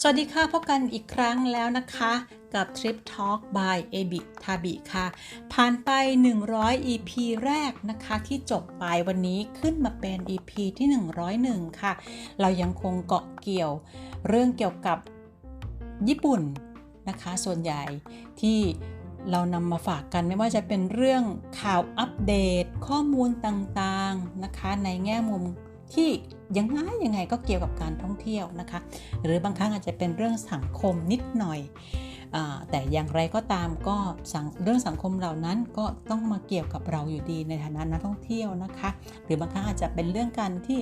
สวัสดีค่ะ พบกันอีกครั้งแล้วนะคะ กับ Trip Talk by a b i t a b i ค่ะ ผ่านไป 100 EP แรกนะคะที่จบไปวันนี้ขึ้นมาเป็น EP ที่ 101 ค่ะ เรายังคงเกาะเกี่ยวเรื่องเกี่ยวกับญี่ปุ่นนะคะ ส่วนใหญ่ที่เรานำมาฝากกันไม่ว่าจะเป็นเรื่องข่าวอัปเดตข้อมูลต่างๆนะคะ ในแง่มุม ที่ยังไงยังไงก็เกี่ยวกับการท่องเที่ยวนะคะ หรือบางครั้งอาจจะเป็นเรื่องสังคมนิดหน่อยอแต่อย่างไรก็ตามก็เรื่องสังคมเหล่านั้นก็ต้องมาเกี่ยวกับเราอยู่ดีในฐานะนักท่องเที่ยวนะคะ หรือบางครั้งอาจจะเป็นเรื่องการที่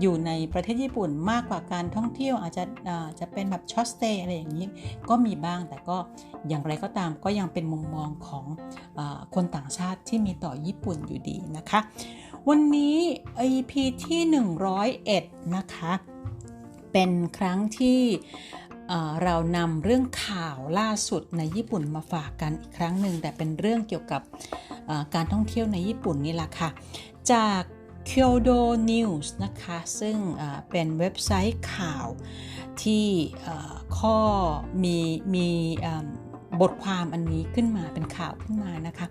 อยู่ในประเทศญี่ปุ่นมากกว่าการท่องเที่ยวอาจจะจะเป็นแบบช็อตสเตย์อะไรอย่างนี้ก็มีบ้างแต่ก็อย่างไรก็ตามก็ยังเป็นมุมมองของอคนต่างชาติที่มีต่อญี่ปุ่นอยู่ดีนะคะ วันนี้ EP ที่ 101 นะคะ เป็นครั้งที่เรานำเรื่องข่าวล่าสุดในญี่ปุ่นมาฝากกันอีกครั้งหนึ่ง แต่เป็นเรื่องเกี่ยวกับการท่องเที่ยวในญี่ปุ่นนี่แหละค่ะ จาก Kyodo News นะคะ ซึ่งเป็นเว็บไซต์ข่าวที่ข้อมีมีบทความอันนี้ขึ้นมาเป็นข่าวขึ้นมานะคะ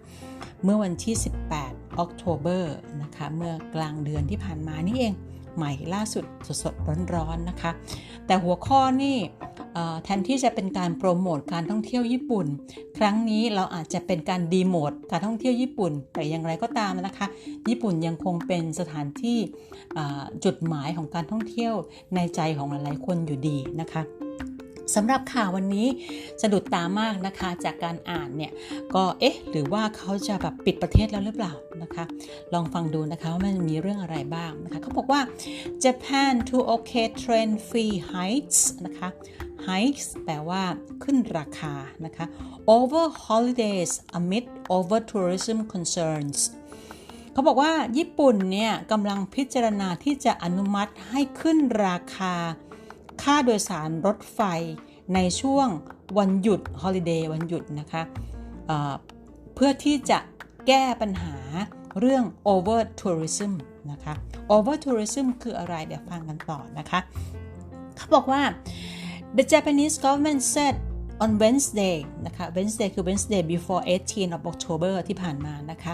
เมื่อวันที่ 18 ออกโทเบอร์นะคะเมื่อกลางเดือนที่ผ่านมานี่เองใหม่ล่าสุดสดๆร้อนๆนะคะ แต่หัวข้อนี่แทนที่จะเป็นการโปรโมทการท่องเที่ยวญี่ปุ่น ครั้งนี้เราอาจจะเป็นการดีโมดการท่องเที่ยวญี่ปุ่น แต่อย่างไรก็ตามนะคะ ญี่ปุ่นยังคงเป็นสถานที่จุดหมายของการท่องเที่ยวในใจของหลายๆคนอยู่ดีนะคะ สำหรับข่าววันนี้สะดุดตามากนะคะจากการอ่านเนี่ยก็เอ๊ะหรือว่าเขาจะแบบปิดประเทศแล้วหรือเปล่านะคะ ลองฟังดูนะคะว่ามันมีเรื่องอะไรบ้างนะคะเขาบอกว่า Japan to okay trend free hikes นะคะ hikes แปลว่าขึ้นราคานะคะ over holidays amid over tourism concerns เขาบอกว่าญี่ปุ่นเนี่ยกำลังพิจารณาที่จะอนุมัติให้ขึ้นราคา ค่าโดยสารรถไฟในช่วงวันหยุดฮอลิเดย์วันหยุดนะคะเเพื่อที่จะแก้ปัญหาเรื่อง over tourism นะคะ over tourism คืออะไรเดี๋ยวฟังกันต่อนะคะ เขาบอกว่า the Japanese government said on Wednesday นะคะ Wednesday คือ Wednesday before 18 of October ที่ผ่านมานะคะ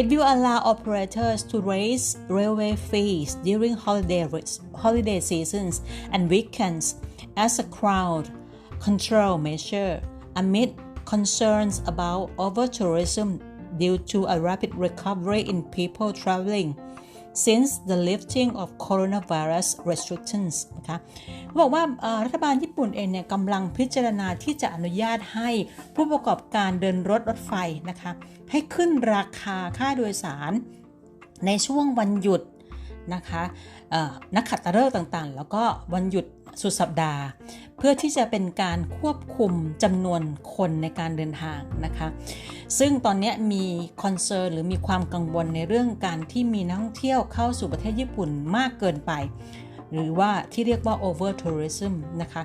it will allow operators to raise railway fees during holiday holiday seasons and weekends as a crowd control measure amid concerns about over tourism due to a rapid recovery in people traveling since the lifting of coronavirus restrictions นะคะเขาบอกว่ารัฐบาลญี่ปุ่นเองเนี่ยกำลังพิจารณาที่จะอนุญาตให้ผู้ประกอบการเดินรถรถไฟนะคะให้ขึ้นราคาค่าโดยสารในช่วงวันหยุดนะคะ นักขัตฤกษ์ต่างๆ แล้วก็วันหยุดสุดสัปดาห์ เพื่อที่จะเป็นการควบคุมจำนวนคนในการเดินทางนะคะ ซึ่งตอนนี้มีคอนเซิร์นหรือมีความกังวลในเรื่องการที่มีนักท่องเที่ยวเข้าสู่ประเทศญี่ปุ่นมากเกินไป หรือว่าที่เรียกว่า over tourism นะคะ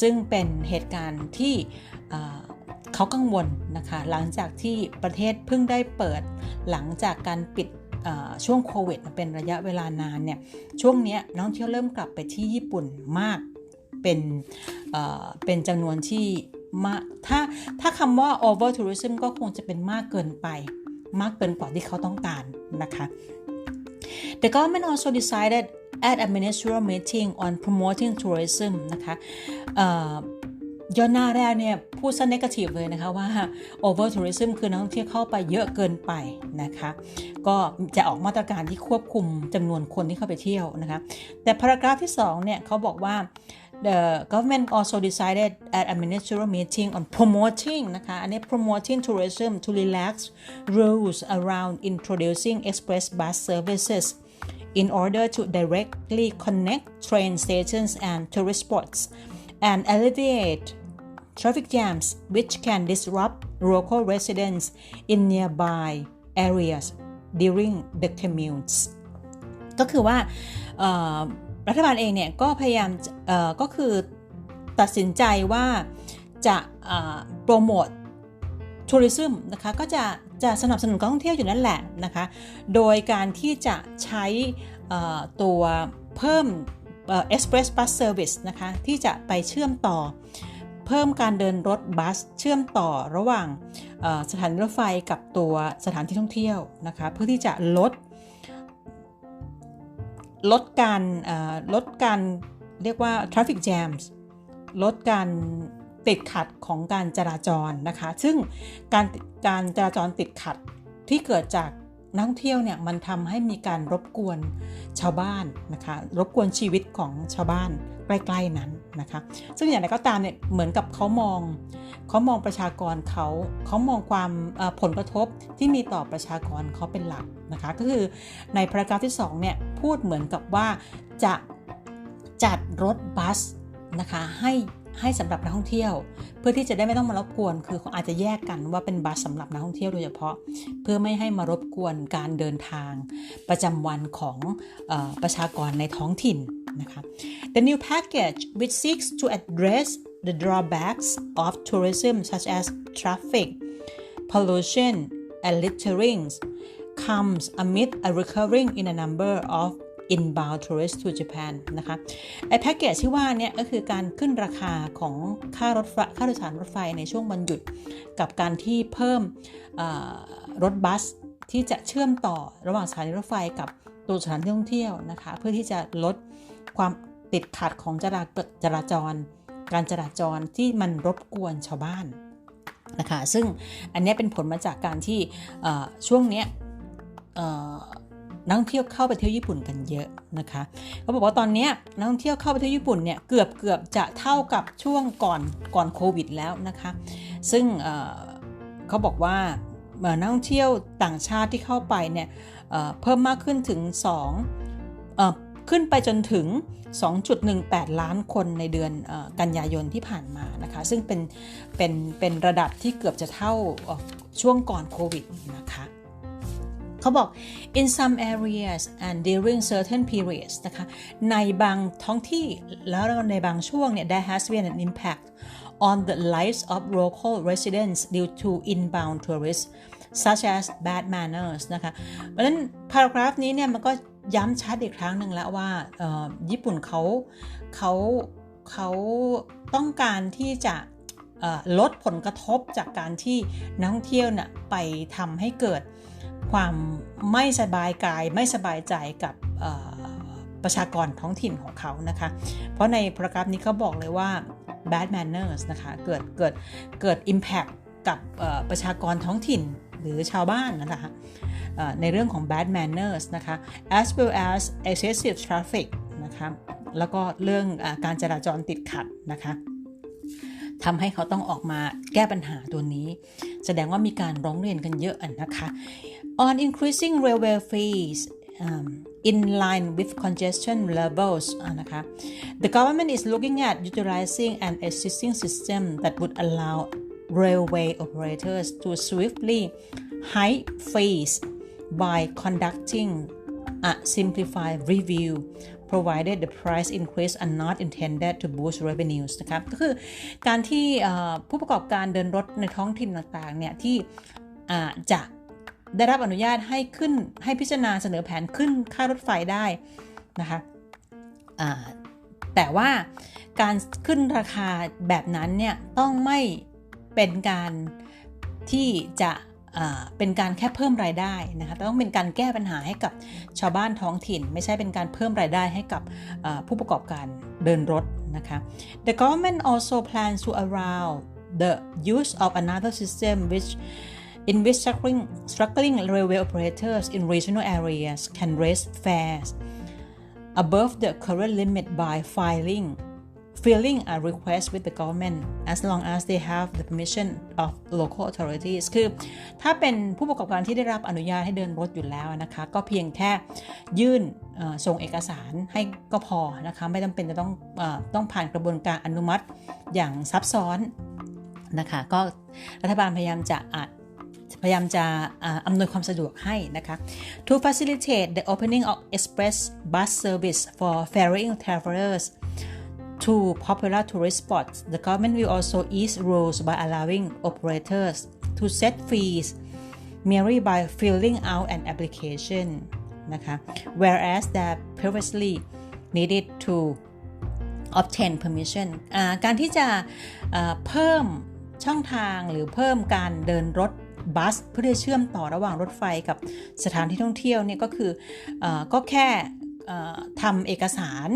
ซึ่งเป็นเหตุการณ์ที่เขากังวลนะคะ หลังจากที่ประเทศเพิ่งได้เปิดหลังจากการปิด ช่วงโควิดเป็นระยะเวลานานเนี่ยช่วงนี้นักท่องเที่ยวเริ่มกลับไปที่ญี่ปุ่นมากเป็นเป็นจำนวนที่มากถ้าถ้าคำว่า over tourism ก็คงจะเป็นมากเกินไป มากเกินกว่าที่เขาต้องการนะคะ The government also decided at a ministerial meeting on promoting tourism นะคะ ย้อนหน้าแรกเนี่ยพูดซะนกาทีฟเลยนะคะว่า over tourism คือนักท่องเที่ยวเข้าไปเยอะเกินไปนะคะ ก็จะออกมาตรการที่ควบคุมจำนวนคนที่เข้าไปเที่ยวนะคะ แต่พารากราฟที่2เนี่ยเขาบอกว่า the government also decided at a ministerial meeting on promoting นะคะ อันนี้ promoting tourism to relax rules around introducing express bus services in order to directly connect train stations and tourist spots and alleviate traffic jams which can disrupt local residents in nearby areas during the commutes ก็คือว่ารัฐบาลเองเนี่ยก็พยายามก็คือตัดสินใจว่าจะโปรโมททัวริซึมนะคะก็จะจะสนับสนุนการท่องเที่ยวอยู่นั่นแหละนะคะ โดยการที่จะใช้ตัวเพิ่ม Express Bus Service นะคะ ที่จะไปเชื่อมต่อ เพิ่มการเดินรถบัส เชื่อมต่อระหว่างสถานีรถไฟกับตัวสถานที่ท่องเที่ยวนะคะ เพื่อที่จะลด ลดการลดการเรียกว่า traffic jams ลดการติดขัดของการจราจรนะคะ ซึ่งการการจราจรติดขัดที่เกิดจาก นักท่องเที่ยวเนี่ยมันทำให้มีการรบกวนชาวบ้านนะคะ รบกวนชีวิตของชาวบ้านใกล้ๆนั้นนะคะ ซึ่งอย่างไรก็ตามเนี่ยเหมือนกับเขามองเขามองประชากรเขาเขามองความผลกระทบที่มีต่อประชากรเขาเป็นหลักนะคะ ก็คือในพารากราฟที่2เนี่ยพูดเหมือนกับว่าจะจัดรถบัสนะคะให้ ให้สำหรับนักท่องเที่ยว เพื่อที่จะได้ไม่ต้องมารบกวน คืออาจจะแยกกันว่าเป็นบัสสำหรับนักท่องเที่ยวโดยเฉพาะ เพื่อไม่ให้มารบกวนการเดินทางประจำวันของอประชากรในท้องถิ่นนะคะ The new package which seeks to address the drawbacks of tourism such as traffic pollution and littering comes amid a recurring in a number of inbound tourist to Japan นะคะไอแพ็กเกจที่ว่าเนี่ยก็คือการขึ้นราคาของค่ารถค่าโดยสารรถไฟในช่วงวันหยุด กับการที่เพิ่มรถบัสที่จะเชื่อมต่อระหว่างสถานีรถไฟกับตัวสถานที่ท่องเที่ยวนะคะ เพื่อที่จะลดความติดขัดของจราจราจร การจราจรที่มันรบกวนชาวบ้านนะคะ ซึ่งอันนี้เป็นผลมาจากการที่ช่วงนี้ นักท่องเที่ยวเข้าไปเที่ยวญี่ปุ่นกันเยอะนะคะเขาบอกว่าตอนนี้นักท่องเที่ยวเข้าไปเที่ยวญี่ปุ่นเนี่ยเกือบเกือบจะเท่ากับช่วงก่อนก่อนโควิดแล้วนะคะซึ่งเขาบอกว่านักท่องเที่ยวต่างชาติที่เข้าไปเนี่ยเพิ่มมากขึ้นถึง2ขึ้นไปจนถึง 2.18 ล้านคนในเดือนกันยายนที่ผ่านมานะคะ ซึ่งเป็นเป็นเป็นระดับที่เกือบจะเท่าช่วงก่อนโควิดนะคะ เขาบอก in some areas and during certain periods นะคะ ในบางท้องที่แล้วในบางช่วงเนี่ย there has been an impact on the lives of local residents due to inbound tourists such as bad manners นะคะเพราะฉะนั้นพารากราฟนี้เนี่ยมันก็ย้ำชัดอีกครั้งหนึ่งแล้วว่าญี่ปุ่นเขาเขาเขาต้องการที่จะลดผลกระทบจากการที่นักท่องเที่ยวน่ะไปทำให้เกิด ความไม่สบายกายไม่สบายใจกับประชากรท้องถิ่นของเขานะคะ เพราะในโปรแกรมนี้เขาบอกเลยว่า bad manners นะคะเกิดเกิดเกิด impact กับประชากรท้องถิ่นหรือชาวบ้านนะคะในเรื่องของ bad manners นะคะ as well as excessive traffic นะคะแล้วก็เรื่องอการจราจรติดขัดนะคะทำให้เขาต้องออกมาแก้ปัญหาตัวนี้ แสดงว่ามีการร้องเรียนกันเยอะนะคะ on increasing railway fees um, in line with congestion levels นะคะ the government is looking at utilizing an existing system that would allow railway operators to swiftly hike fees by conducting a simplified review provided the price increase are not intended to boost revenues นะครับ ก็คือการที่ผู้ประกอบการเดินรถในท้องถิ่นต่างๆ เนี่ย ที่จะ ได้รับอนุญาตให้ขึ้นให้พิจารณาเสนอแผนขึ้นค่ารถไฟได้นะคะแต่ว่าการขึ้นราคาแบบนั้นเนี่ยต้องไม่เป็นการที่จะเป็นการแค่เพิ่มรายได้นะคะต้องเป็นการแก้ปัญหาให้กับชาวบ้านท้องถิ่น ไม่ใช่เป็นการเพิ่มรายได้ให้กับผู้ประกอบการเดินรถนะคะ The government also plans to allow the use of another system which in which struggling, struggling railway operators in regional areas can raise fares above the current limit by filing filling a request with the government as long as they have the permission of local authorities คือถ้าเป็นผู้ประกอบการที่ได้รับอนุญาตให้เดินรถอยู่แล้วนะคะ ก็เพียงแค่ยื่นส่งเอกสารให้ก็พอนะคะ ไม่จำเป็นจะต้องอต้องผ่านกระบวนการอนุมัติอย่างซับซ้อนนะคะ ก็รัฐบาลพยายามจะอ พยายามจะอำนวยความสะดวกให้นะคะ to facilitate the opening of express bus service for ferrying travelers to popular tourist spots, the government will also ease rules by allowing operators to set fees merely by filling out an application นะคะ whereas that previously needed to obtain permission การที่จะเพิ่มช่องทางหรือเพิ่มการเดินรถ บัส เพื่อเชื่อมต่อระหว่างรถไฟกับสถานที่ท่องเที่ยวเนี่ยก็คืออก็แค่ทำเอกสาร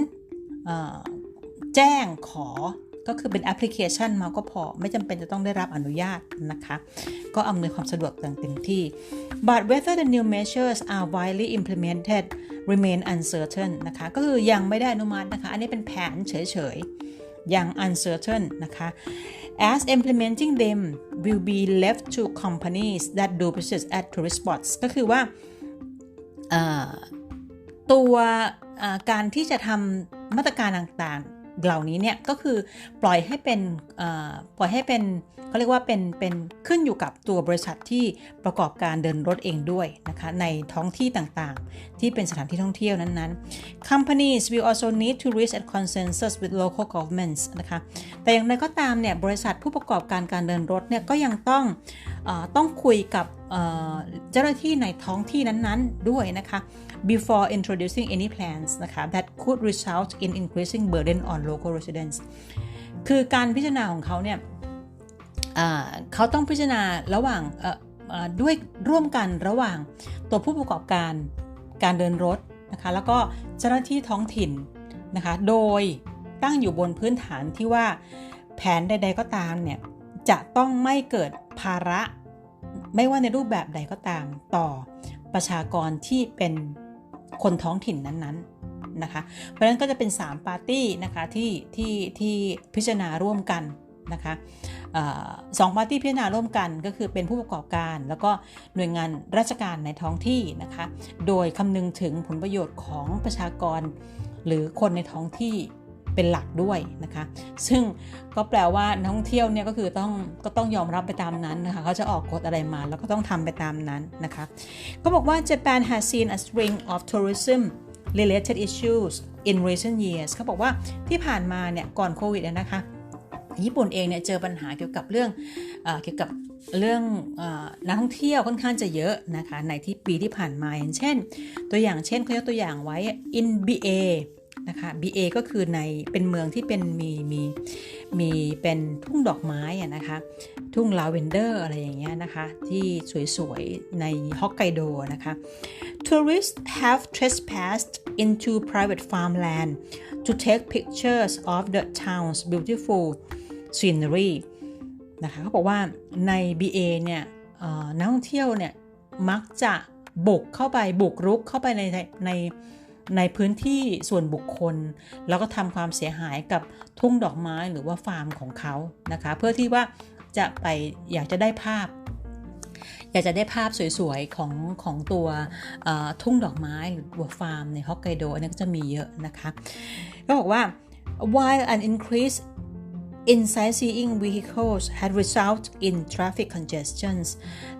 แจ้งขอก็คือเป็นแอปพลิเคชันมาก็พอไม่จำเป็นจะต้องได้รับอนุญาตนะคะ ก็อำนวยความสะดวกอย่างเต็มที่ but whether the new measures are widely implemented remain uncertain นะคะ ก็คือยังไม่ได้อนุมัตินะคะ อันนี้เป็นแผนเฉยๆ ยัง uncertain นะคะ as implementing them will be left to companies that do business at tourist spots ก็คือว่าตัวการที่จะทำมาตรการต่าง เหล่านี้เนี่ยก็คือปล่อยให้เป็นปล่อยให้เป็นเขาเรียกว่าเป็นเป็นขึ้นอยู่กับตัวบริษัทที่ประกอบการเดินรถเองด้วยนะคะในท้องที่ต่างๆ ที่เป็นสถานที่ท่องเที่ยวนั้นๆ companies will also need to reach a consensus with local governments นะคะแต่อย่างไรก็ตามเนี่ยบริษัทผู้ประกอบการการเดินรถเนี่ยก็ยังต้องอต้องคุยกับเจ้าหน้าที่ในท้องที่นั้นๆด้วยนะคะ before introducing any plans นะคะ that could result in increasing burden on local residents คือการพิจารณาของเขาเนี่ยเขาต้องพิจารณาระหว่างด้วยร่วมกันระหว่างตัวผู้ประกอบการการเดินรถนะคะแล้วก็เจ้าหน้าที่ท้องถิ่นนะคะโดยตั้งอยู่บนพื้นฐานที่ว่าแผนใด ๆก็ตามเนี่ยจะต้องไม่เกิดภาระ ไม่ว่าในรูปแบบใดก็ตามต่อประชากรที่เป็น คนท้องถิ่นนั้นๆนะคะ เพราะฉะนั้นก็จะเป็น 3 ปาร์ตี้นะคะที่ที่ที่พิจารณาร่วมกันนะคะสองปาร์ตี้พิจารณาร่วมกันก็คือเป็นผู้ประกอบการ แล้วก็หน่วยงานราชการในท้องที่นะคะ โดยคำนึงถึงผลประโยชน์ของประชากรหรือคนในท้องที่ เป็นหลักด้วยนะคะ ซึ่งก็แปลว่านักท่องเที่ยวเนี่ยก็คือต้องก็ต้องยอมรับไปตามนั้นนะคะเขาจะออกกฎอะไรมาแล้วก็ต้องทำไปตามนั้นนะคะก็บอกว่า Japan has seen a string of tourism related issues in recent years เขาบอกว่าที่ผ่านมาเนี่ยก่อนโควิดนะคะญี่ปุ่นเองเนี่ยเจอปัญหาเกี่ยวกับเรื่องเอเกี่ยวกับเรื่องอนักท่องเที่ยวค่อนข้างจะเยอะนะคะในที่ปีที่ผ่านมาอย่างเช่น ตัวอย่างเช่นเขายกตัวอย่างไว้ in BA นะคะ BA ก็คือในเป็นเมืองที่เป็นมีมีมีเป็นทุ่งดอกไม้อะนะคะ ทุ่งลาเวนเดอร์อะไรอย่างเงี้ยนะคะ ที่สวยๆ ในฮอกไกโดนะคะ Tourists have trespassed into private farmland to take pictures of the town's beautiful scenery นะคะเขาบอกว่าใน BA เนี่ยนักท่องเที่ยวเนี่ยมักจะบุกเข้าไปบุกรุกเข้าไปในใน ในพื้นที่ส่วนบุคคล แล้วก็ทำความเสียหายกับทุ่งดอกไม้หรือว่าฟาร์มของเขานะคะ เพื่อที่ว่าจะไปอยากจะได้ภาพ อยากจะได้ภาพสวยๆ ของของตัวทุ่งดอกไม้หรือตัวฟาร์มในฮอกไกโดอันนี้ก็จะมีเยอะนะคะ ก็บอกว่า while an increase in sightseeing vehicles had result in traffic congestions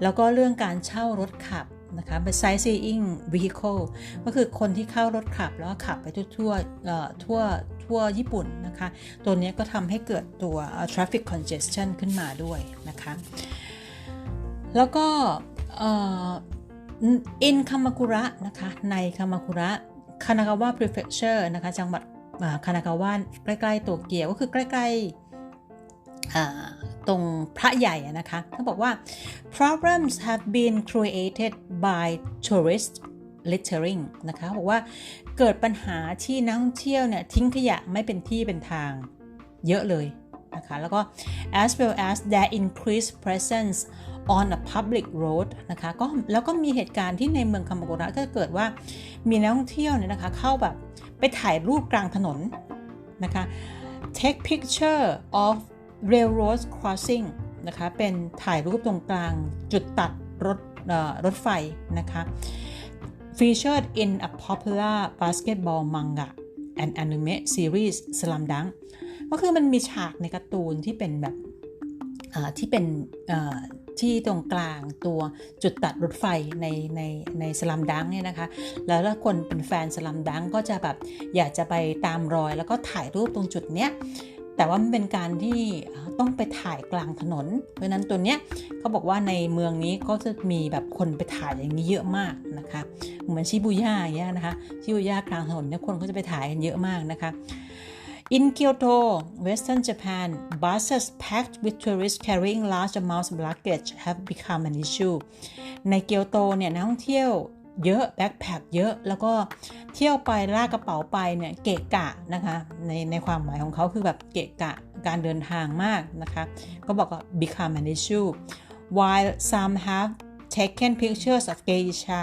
แล้วก็เรื่องการเช่ารถขับ นะคะเป็น sightseeing vehicle ก็คือคนที่เข้ารถขับแล้วขับไปทั่วทั่วทั่วญี่ปุ่นนะคะ ตัวนี้ก็ทำให้เกิดตัว traffic congestion ขึ้นมาด้วยนะคะ แล้วก็ in คามากุระนะคะ ในคามากุระคานากาวะ prefecture นะคะ จังหวัดคานากาวะใกล้ ๆ โตเกียว ก็คือใกล้ ๆ ตรงพระใหญ่นะคะเขาบอกว่า problems have been created by tourist littering นะคะบอกว่าเกิดปัญหาที่นักท่องเที่ยวเนี่ยทิ้งขยะไม่เป็นที่เป็นทางเยอะเลยนะคะแล้วก็ as well as their increased presence on a public road นะคะก็แล้วก็มีเหตุการณ์ที่ในเมืองคามาโกระก็เกิดว่ามีนักท่องเที่ยวเนี่ยนะคะเข้าแบบไปถ่ายรูปกลางถนนนะคะ take picture of railroad crossing นะคะเป็นถ่ายรูปตรงกลางจุดตัดรถรถไฟนะคะ featured in a popular basketball manga and anime series Slam Dunk ก็คือมันมีฉากในการ์ตูนที่เป็นแบบที่เป็นที่ตรงกลางตัวจุดตัดรถไฟในในในสลัมดังเนี่ยนะคะ แล้วถ้าคนเป็นแฟนสลัมดังก็จะแบบอยากจะไปตามรอยแล้วก็ถ่ายรูปตรงจุดเนี้ย แต่ว่ามันเป็นการที่ต้องไปถ่ายกลางถนน เพราะนั้นตัวเนี้ยเขาบอกว่าในเมืองนี้ก็จะมีแบบคนไปถ่ายอย่างนี้เยอะมากนะคะเหมือนชิบูย่าอย่างเงี้ยนะคะชิบูย่ากลางถนนเนี่ยคนก็จะไปถ่ายกันเยอะมากนะคะ In Kyoto, Western Japan, buses packed with tourists carrying large amounts of luggage have become an issue. ในเกียวโตเนี่ยนักท่องเที่ยว เยอะแบ็คแพคเยอะแล้วก็เที่ยวไปลากกระเป๋าไปเนี่ยเกะกะนะคะในในความหมายของเขาคือแบบเกะกะการเดินทางมากนะคะก็บอกว่า become an issue while some have taken pictures of geisha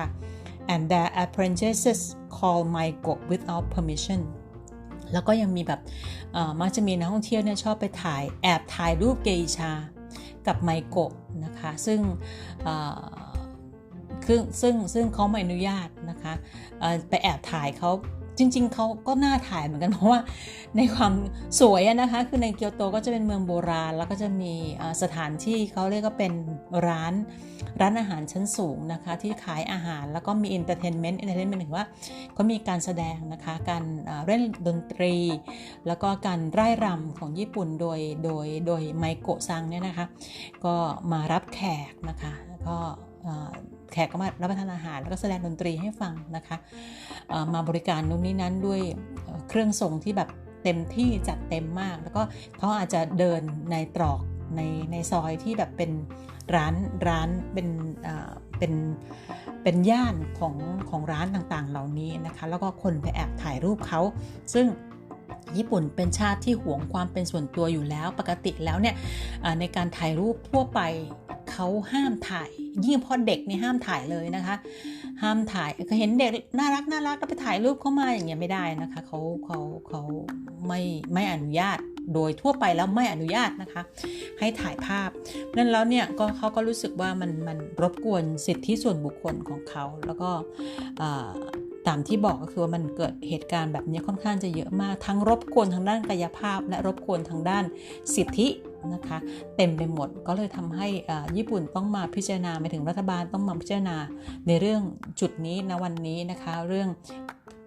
and their apprentices call my go without permission แล้วก็ยังมีแบบมักจะมีนักท่องเที่ยวเนี่ยชอบไปถ่ายแอบถ่ายรูปเกชากับไมโกะนะคะ ซึ่ง ซึ่งซึ่งซึ่งเขาไม่อนุญาตนะคะไปแอบถ่ายเขาจริง ๆ เขาก็น่าถ่ายเหมือนกันเพราะว่าในความสวยนะคะ คือในเกียวโตก็จะเป็นเมืองโบราณ แล้วก็จะมีสถานที่เขาเรียกก็เป็นร้านร้านอาหารชั้นสูงนะคะ ที่ขายอาหารแล้วก็มีอินเตอร์เทนเมนต์อินเตอร์เทนเมนต์ถึงว่าเขามีการแสดงนะคะ การเล่นดนตรี แล้วก็การไร่รำของญี่ปุ่นโดยโดยโดยไมโกะซังเนี่ยนะคะ ก็มารับแขกนะคะก็ แขกก็มารับประทานอาหาร แล้วก็แสดงดนตรีให้ฟังนะคะมาบริการนู่นนี่นั้นด้วยเครื่องทรงที่แบบเต็มที่จัดเต็มมาก แล้วก็เขาอาจจะเดินในตรอกในในซอยที่แบบเป็นร้านร้านเป็นเป็นเป็นย่านของของร้านต่างๆ เหล่านี้นะคะ แล้วก็คนไปแอบถ่ายรูปเขาซึ่งญี่ปุ่นเป็นชาติที่หวงความเป็นส่วนตัวอยู่แล้วปกติแล้วเนี่ยในการถ่ายรูปทั่วไปเขาห้ามถ่าย ยิ่งพอเด็กนี่ห้ามถ่ายเลยนะคะ ห้ามถ่ายเห็นเด็กน่ารักน่ารักแล้วไปถ่ายรูปเข้ามาอย่างเงี้ยไม่ได้นะคะเขาเขาเขาไม่ไม่อนุญาตโดยทั่วไปแล้วไม่อนุญาตนะคะ ให้ถ่ายภาพนั่นแล้วเนี่ยก็เขาก็รู้สึกว่ามันมันรบกวนสิทธิส่วนบุคคลของเขาแล้วก็ ตามที่บอกก็คือว่ามันเกิดเหตุการณ์แบบนี้ค่อนข้างจะเยอะมาก ทั้งรบกวนทางด้านกายภาพ และรบกวนทางด้านสิทธินะคะเต็มไปหมดก็เลยทำให้ญี่ปุ่นต้องมาพิจารณาไปถึงรัฐบาลต้องมาพิจารณาในเรื่องจุดนี้นะวันนี้นะคะเรื่อง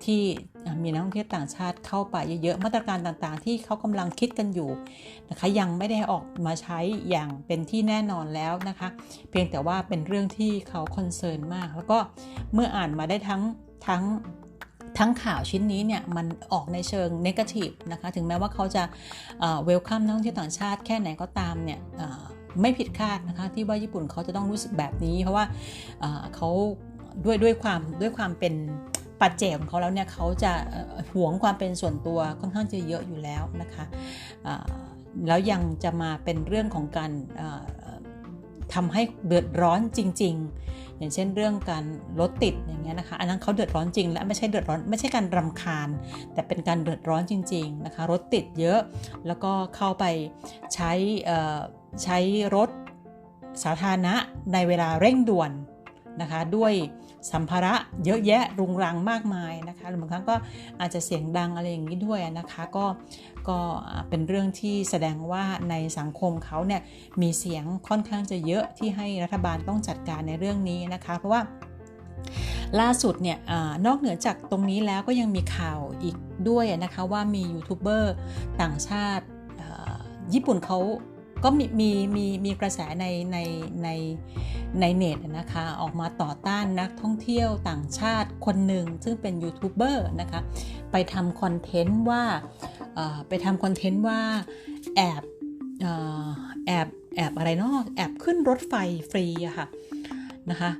ที่มีนักท่องเที่ยวต่างชาติเข้าไปเยอะๆมาตรการต่างๆ ที่เขากำลังคิดกันอยู่นะคะยังไม่ได้ออกมาใช้อย่างเป็นที่แน่นอนแล้วนะคะ เพียงแต่ว่าเป็นเรื่องที่เขาคอนเซิร์นมาก แล้วก็เมื่ออ่านมาได้ทั้ง ทั้งทั้งข่าวชิ้นนี้เนี่ยมันออกในเชิงนกาทีฟนะคะถึงแม้ว่าเขาจะเวลคัมนักท่องเที่ยวต่างชาติแค่ไหนก็ตามเนี่ยไม่ผิดคาดนะคะที่ว่าญี่ปุ่นเขาจะต้องรู้สึกแบบนี้ เพราะว่าเขาด้วยด้วยความด้วยความเป็นปัจเจกของเขาแล้วเนี่ยเขาจะหวงความเป็นส่วนตัวค่อนข้างจะเยอะอยู่แล้วนะคะแล้วยังจะมาเป็นเรื่องของการ ทำให้เดือดร้อนจริง ๆ อย่างเช่นเรื่องการรถติดอย่างเงี้ยนะคะ อันนั้นเขาเดือดร้อนจริง และไม่ใช่เดือดร้อนไม่ใช่การรำคาญ แต่เป็นการเดือดร้อนจริง ๆนะคะ รถติดเยอะแล้วก็เข้าไปใช้ใช้รถสาธารณะในเวลาเร่งด่วนนะคะด้วย สัมภาระเยอะแยะรุงรังมากมายนะคะหรือบางครั้งก็อาจจะเสียงดังอะไรอย่างนี้ด้วยนะคะก็ก็เป็นเรื่องที่แสดงว่าในสังคมเขาเนี่ยมีเสียงค่อนข้างจะเยอะที่ให้รัฐบาลต้องจัดการในเรื่องนี้นะคะเพราะว่าล่าสุดเนี่ยอนอกเหนือจากตรงนี้แล้วก็ยังมีข่าวอีกด้วยนะคะว่ามียูทูบเบอร์ต่างชาติญี่ปุ่นเขา ก็มีมีมีมีกระแสในในในในเน็ตนะคะออกมาต่อต้านนักท่องเที่ยวต่างชาติคนหนึ่งซึ่งเป็นยูทูบเบอร์นะคะไปทำคอนเทนต์ว่าไปทำคอนเทนต์ว่าแอบแอบแอบอะไรเนาะแอบขึ้นรถไฟฟรีอะค่ะนะคะ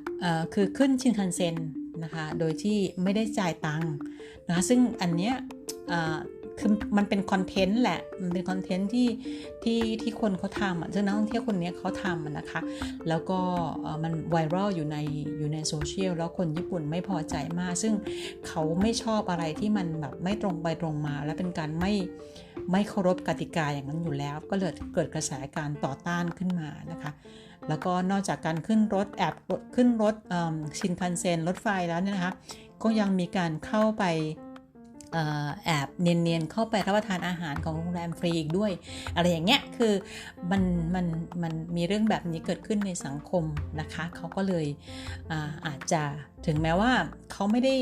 คือขึ้นชินคันเซ็นนะคะโดยที่ไม่ได้จ่ายตังค์นะคะซึ่งอันเนี้ย คือมันเป็นคอนเทนต์แหละ มันเป็นคอนเทนต์ที่ที่ที่คนเขาทำอะซึ่งนักท่องเที่ยวคนนี้เขาทำนะคะ แล้วก็มันไวรัลอยู่ในอยู่ในโซเชียลแล้วคนญี่ปุ่นไม่พอใจมาก ซึ่งเขาไม่ชอบอะไรที่มันแบบไม่ตรงไปตรงมา และเป็นการไม่ไม่เคารพกติกาอย่างนั้นอยู่แล้ว ก็เลยเกิดกระแสการต่อต้านขึ้นมานะคะแล้วก็นอกจากการขึ้นรถแอบขึ้นรถชินคันเซ็นรถไฟแล้วเนี่ยนะคะ ก็ยังมีการเข้าไป แอบเนียนๆ เข้าไปรับประทานอาหารของโรงแรมฟรีอีกด้วย อะไรอย่างเงี้ยคือมันมันมันมีเรื่องแบบนี้เกิดขึ้นในสังคมนะคะเขาก็เลยอาอาจจะถึงแม้ว่าเขาไม่ได้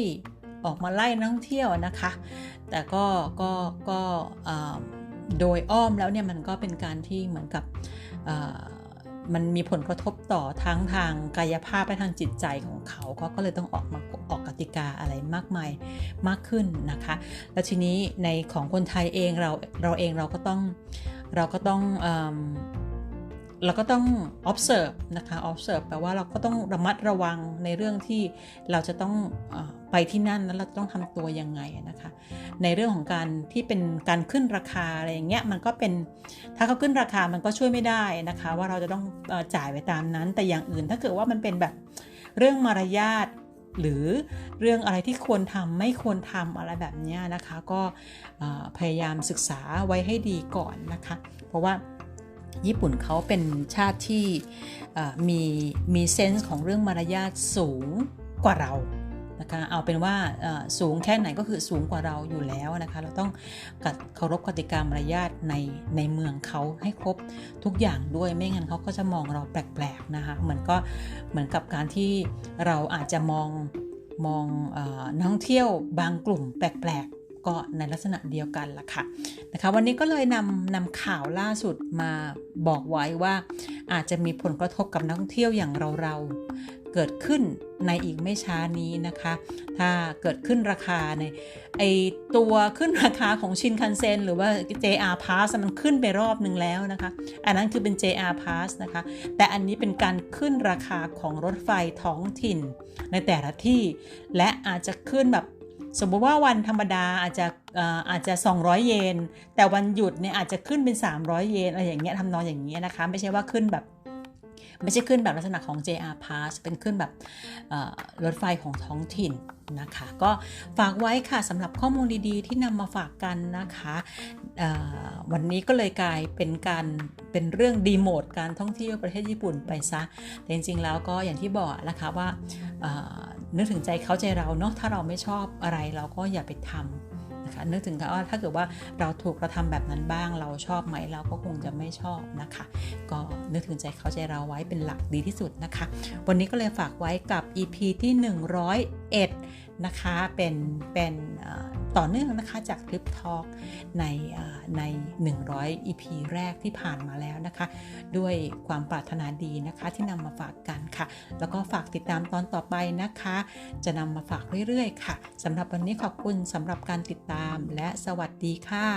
ออกมาไล่นักท่องเที่ยวนะคะ แต่ก็ก็ก็โดยอ้อมแล้วเนี่ยมันก็เป็นการที่เหมือนกับ มันมีผลกระทบต่อทั้งทางกายภาพและทางจิตใจของเขาเขาก็เลยต้องออกมาออกกติกาอะไรมากมายมากขึ้นนะคะ แล้วทีนี้ในของคนไทยเองเราเราเองเราก็ต้องเราก็ต้องเอเราก็ต้อง observe นะคะ observe แปลว่าเราก็ต้องระมัดระวังในเรื่องที่เราจะต้องอ ไปที่นั่นแล้วเราต้องทำตัวยังไงนะคะ ในเรื่องของการที่เป็นการขึ้นราคาอะไรอย่างเงี้ยมันก็เป็นถ้าเขาขึ้นราคามันก็ช่วยไม่ได้นะคะ ว่าเราจะต้องจ่ายไปตามนั้น แต่อย่างอื่นถ้าเกิดว่ามันเป็นแบบเรื่องมารยาทหรือเรื่องอะไรที่ควรทำไม่ควรทำอะไรแบบนี้นะคะ ก็พยายามศึกษาไว้ให้ดีก่อนนะคะ เพราะว่าญี่ปุ่นเขาเป็นชาติที่มีมีเซนส์ของเรื่องมารยาทสูงกว่าเรา นะคะเอาเป็นว่าสูงแค่ไหนก็คือสูงกว่าเราอยู่แล้วนะคะเราต้องกัดเคารพกติกามารยาทในในเมืองเขาให้ครบทุกอย่างด้วยไม่งั้นเขาก็จะมองเราแปลกๆนะคะเหมือนก็เหมือนกับการที่เราอาจจะมองมองอนักท่องเที่ยวบางกลุ่มแปลกๆ ก็ในลักษณะเดียวกันล่ะค่ะนะคะวันนี้ก็เลยนำนำข่าวล่าสุดมาบอกไว้ว่า อาจจะมีผลกระทบกับนักท่องเที่ยวอย่างเราๆเกิดขึ้นในอีกไม่ช้านี้นะคะ ถ้าเกิดขึ้นราคาในไอตัวขึ้นราคาของชินคันเซ็นหรือว่า JR Pass มันขึ้นไปรอบหนึ่งแล้วนะคะ อันนั้นคือเป็น JR Pass นะคะ แต่อันนี้เป็นการขึ้นราคาของรถไฟท้องถิ่นในแต่ละที่ และอาจจะขึ้นแบบ สมมติว่าวันธรรมดาอาจจะเอ่ออาจจะ 200 เยน แต่วันหยุดเนี่ยอาจจะขึ้นเป็น 300 เยนอะไรอย่างเงี้ยทำนองอย่างเงี้ยนะคะ ไม่ใช่ว่าขึ้นแบบ ไม่ใช่ขึ้นแบบลักษณะของ JR Pass เป็นขึ้นแบบรถไฟของท้องถิ่นนะคะ ก็ฝากไว้ค่ะสำหรับข้อมูลดีๆ ที่นำมาฝากกันนะคะวันนี้ก็เลยกลายเป็นการเป็นเรื่องดีโมดการท่องเที่ยวประเทศญี่ปุ่นไปซะแต่จริงๆแล้วก็อย่างที่บอกนะคะว่านึกถึงใจเขาใจเราเนาะถ้าเราไม่ชอบอะไรเราก็อย่าไปทำ นะคะนึกถึงว่าถ้าเกิดว่าเราถูกกระทำแบบนั้นบ้าง เราชอบไหมเราก็คงจะไม่ชอบนะคะ ก็นึกถึงใจเขาใจเราไว้เป็นหลักดีที่สุดนะคะ วันนี้ก็เลยฝากไว้กับ EP ที่ 101 นะคะเป็นเป็นต่อเนื่องนะคะจากคลิปทอล์กในใน 100 EP แรกที่ผ่านมาแล้วนะคะ ด้วยความปรารถนาดีนะคะที่นำมาฝากกันค่ะ แล้วก็ฝากติดตามตอนต่อไปนะคะ จะนำมาฝากเรื่อยๆ ค่ะสำหรับวันนี้ขอบคุณสำหรับการติดตามและสวัสดีค่ะ